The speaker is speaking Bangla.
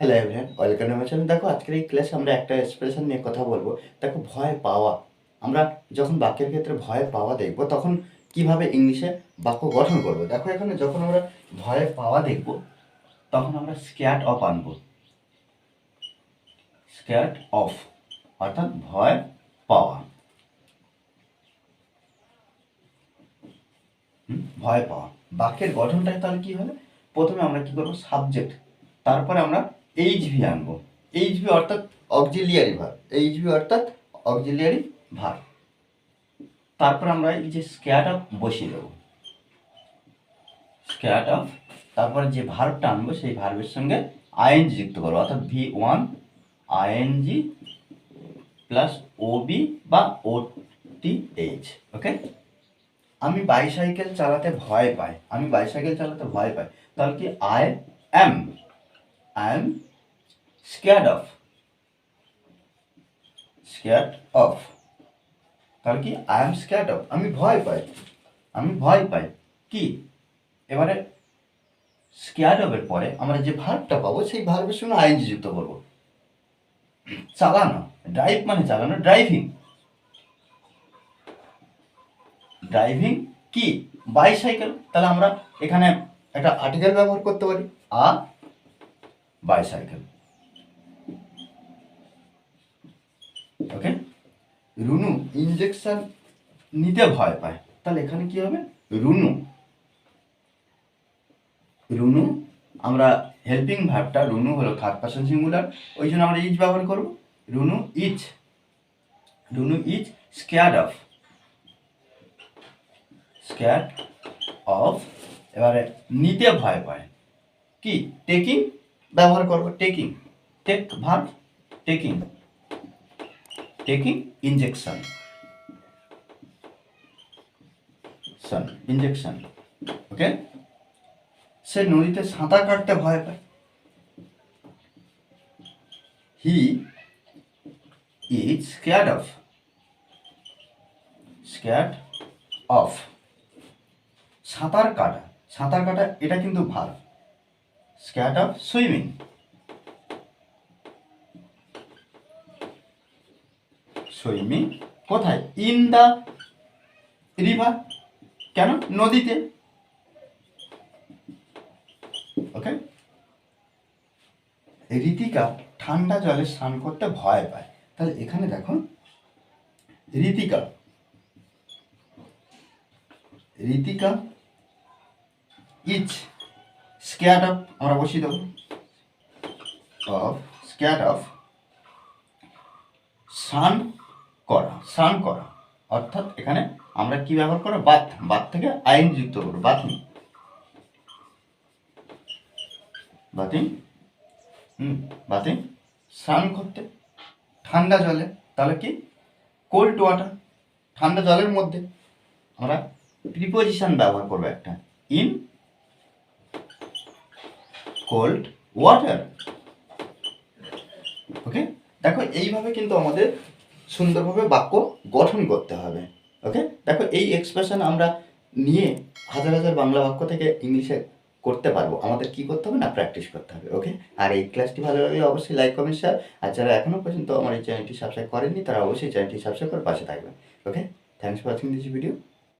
হ্যালো এভরিওয়ান ওয়েলকাম চ্যানেল দেখো, আজকের এই ক্লাসে আমরা একটা এক্সপ্রেশন নিয়ে কথা বলব। দেখো, ভয় পাওয়া। আমরা যখন বাক্যের ক্ষেত্রে ভয় পাওয়া দেখব, তখন কীভাবে ইংলিশে বাক্য গঠন করব? দেখো, এখানে যখন আমরা ভয় পাওয়া দেখব, তখন আমরা স্ক্যাট অফ আনব। স্ক্যাট অফ অর্থাৎ ভয় পাওয়া। ভয় পাওয়া। বাক্যের গঠনটাই তাহলে কি হবে? প্রথমে আমরা কি করব? সাবজেক্ট তারপরে আমরা এইচ ভি আনব। এইচ ভি অর্থাৎ অক্সিলিয়ারি ভার এইচ ভি অর্থাৎ অক্সিলিয়ারি ভার তারপর আমরা এই যে স্ক্যাট অফ বসিয়ে দেবো। স্ক্যাট অফ তারপরে যে ভার্বটা আনব, সেই ভার্বের সঙ্গে আইএনজি যুক্ত করব। অর্থাৎ V one ING plus Obi বা ও টি এইচ ওকে আমি বাইসাইকেল চালাতে ভয় পাই। আমি বাইসাইকেল চালাতে ভয় পাই। তাহলে কি I am I am scared of scared of তাহলে কি? আই এম স্কেয়ার্ড অফ আমি ভয় পাই। আমি ভয় পাই। কি? এবারে স্কেয়ার্ড অফের পরে আমরা যে ভার্বটা পাবো, সেই ভার্বের সঙ্গে আইএনজি যুক্ত করব। চালানো। ড্রাইভ মানে চালানো। ড্রাইভিং ড্রাইভিং কি? বাইসাইকেল তাহলে আমরা এখানে একটা আর্টিকেল ব্যবহার করতে পারি। A bicycle okay Runu injection নিতে ভয় পায়। তাহলে এখানে কি হবে? রুনু রুনু আমরা হেল্পিং ভার্বটা রুনু হলো থার্ড পার্সন সিঙ্গুলার ওই জন্য আমরা ইজ ব্যবহার করব। Runu is Runu is scared of scared of এবারে নিতে ভয় পায়। কি? টেকিং ব্যবহার করব taking take verb taking taking injection সন ইনজেকশন ওকে সে নদীতে সাঁতার কাটতে ভয় পায়। He is scared of scared of সাঁতার কাটা সাঁতার কাটা এটা কিন্তু verb scared of swimming swimming কোথায়? ইন দ্য রিভার কেন? নদীতে? ওকে রীতিকা ঠান্ডা জলে স্নান করতে ভয় পায়। তাহলে এখানে দেখো। Ritika Ritika is scared of আমরা বসিয়ে দেবো অফ স্ক্যাট অফ স্নান করা স্নান করা। অর্থাৎ এখানে আমরা কি ব্যবহার করব? বাথ বাথ থেকে আইন যুক্ত করব। বাথিং বাথিং হুম বাথিং স্নান করতে। ঠান্ডা জলে, তাহলে কি? কোল্ড ওয়াটার ঠান্ডা জলের মধ্যে। আমরা প্রিপোজিশন ব্যবহার করব একটা। ইন কোল্ড ওয়াটার ওকে দেখো, এইভাবে কিন্তু আমাদের সুন্দরভাবে বাক্য গঠন করতে হবে। ওকে দেখো, এই এক্সপ্রেশন আমরা নিয়ে হাজার হাজার বাংলা বাক্য থেকে ইংলিশে করতে পারব। আমাদের কি করতে হবে না? প্র্যাকটিস করতে হবে। ওকে আর এই ক্লাসটি ভালো লাগলে অবশ্যই লাইক কমেন্ট শেয়ার আর যারা এখনও পর্যন্ত আমার এই চ্যানেলটি সাবস্ক্রাইব করেননি, তারা অবশ্যই চ্যানেলটি সাবস্ক্রাইব করে পাশে থাকবেন। Okay thanks for watching this video